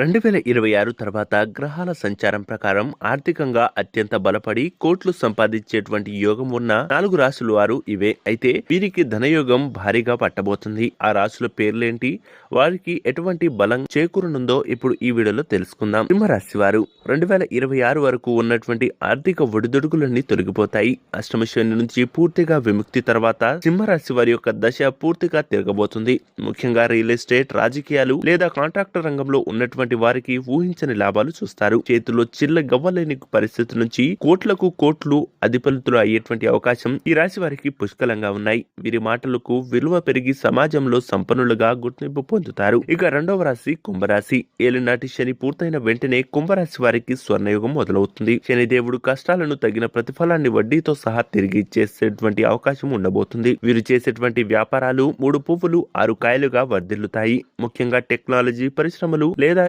రెండు వేల ఇరవై ఆరు తర్వాత గ్రహాల సంచారం ప్రకారం ఆర్థికంగా అత్యంత బలపడి కోట్లు సంపాదించేటువంటి యోగం ఉన్న నాలుగు రాశులు వారు ఇవే. అయితే వీరికి ధనయోగం భారీగా పట్టబోతుంది. ఆ రాశుల పేర్లేంటి? వారికి ఎటువంటి బలం చేకూరనుందో ఇప్పుడు ఈ వీడియోలో తెలుసుకుందాం. సింహరాశి వారు రెండు వేల ఇరవై ఆరు వరకు ఉన్నటువంటి ఆర్థిక ఒడిదుడుకులన్నీ తొలగిపోతాయి. అష్టమ శని నుంచి పూర్తిగా విముక్తి తర్వాత సింహరాశి వారి యొక్క దశ పూర్తిగా తిరగబోతుంది. ముఖ్యంగా రియల్ ఎస్టేట్ రాజకీయాలు లేదా కాంట్రాక్టర్ రంగంలో ఉన్నటువంటి వారికి ఊహించని లాభాలు చూస్తారు. చేతిలో చిల్ల గవ్వలేని పరిస్థితి నుంచి కోట్లకు కోట్లు అధిపతులు అయ్యేటువంటి అవకాశం ఈ రాశి వారికి పుష్కలంగా ఉన్నాయి. వీరి మాటలకు విలువ పెరిగి సమాజంలో సంపన్నులుగా గుర్తింపు పొందుతారు. ఇక రెండవ రాశి కుంభరాశి. ఏలినాటి శని పూర్తయిన వెంటనే కుంభరాశి వారికి స్వర్ణయుగం మొదలవుతుంది. శనిదేవుడు కష్టాలను తగిన ప్రతిఫలాన్ని వడ్డీతో సహా తిరిగి ఇచ్చేసేటువంటి అవకాశం ఉండబోతుంది. వీరు చేసేటువంటి వ్యాపారాలు మూడు పువ్వులు ఆరు కాయలుగా వర్ధిల్లుతాయి. ముఖ్యంగా టెక్నాలజీ పరిశ్రమలు లేదా